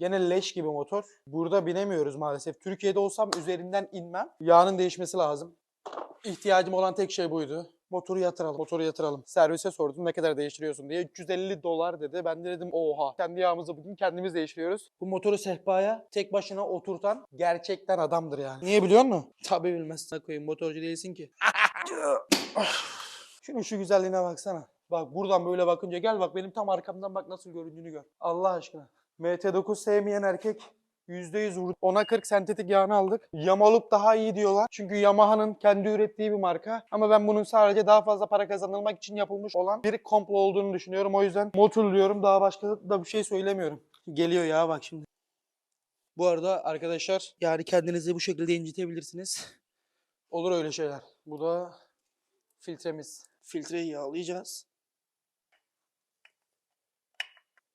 Gene leş gibi motor. Burada binemiyoruz maalesef. Türkiye'de olsam üzerinden inmem. Yağının değişmesi lazım. İhtiyacım olan tek şey buydu. Motoru yatıralım. Motoru yatıralım. Servise sordum ne kadar değiştiriyorsun diye. 350 dolar dedi. Ben de dedim oha. Kendi yağımızı bugün kendimiz değiştiriyoruz. Bu motoru sehpaya tek başına oturtan gerçekten adamdır yani. Niye biliyor musun? Tabii bilmezsin. koyayım motorcu değilsin ki. Şunun şu güzelliğine baksana. Bak buradan böyle bakınca gel bak benim tam arkamdan bak nasıl göründüğünü gör. Allah aşkına. MT9 sevmeyen erkek %100 vurdu. Ona 40 sentetik yağını aldık. Yamalık daha iyi diyorlar. Çünkü Yamaha'nın kendi ürettiği bir marka. Ama ben bunun sadece daha fazla para kazanılmak için yapılmış olan bir komplo olduğunu düşünüyorum. O yüzden motul diyorum. Daha başka da bir şey söylemiyorum. Geliyor ya bak şimdi. Bu arada arkadaşlar yani kendinizi bu şekilde incitebilirsiniz. Olur öyle şeyler. Bu da filtremiz. Filtreyi yağlayacağız.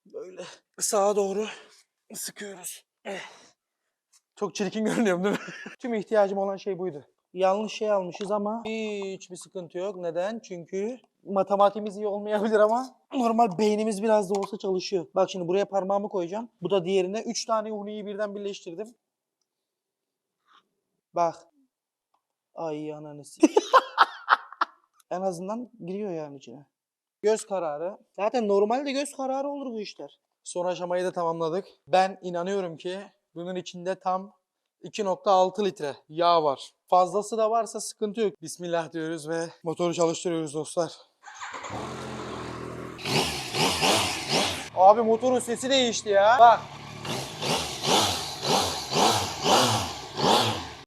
Böyle sağa doğru sıkıyoruz. Çok çirkin görünüyorum değil mi? Tüm ihtiyacım olan şey buydu. Yanlış şey almışız ama hiçbir sıkıntı yok. Neden? Çünkü matematiğimiz iyi olmayabilir ama normal beynimiz biraz da olsa çalışıyor. Bak şimdi buraya parmağımı koyacağım. Bu da diğerine. Üç tane uniyi birden birleştirdim. Bak. Ay ananı s- En azından giriyor yani içine. Göz kararı. Zaten normalde göz kararı olur bu işler. Son aşamayı da tamamladık. Ben inanıyorum ki bunun içinde tam 2.6 litre yağ var. Fazlası da varsa sıkıntı yok. Bismillah diyoruz ve motoru çalıştırıyoruz dostlar. Abi motorun sesi değişti ya. Bak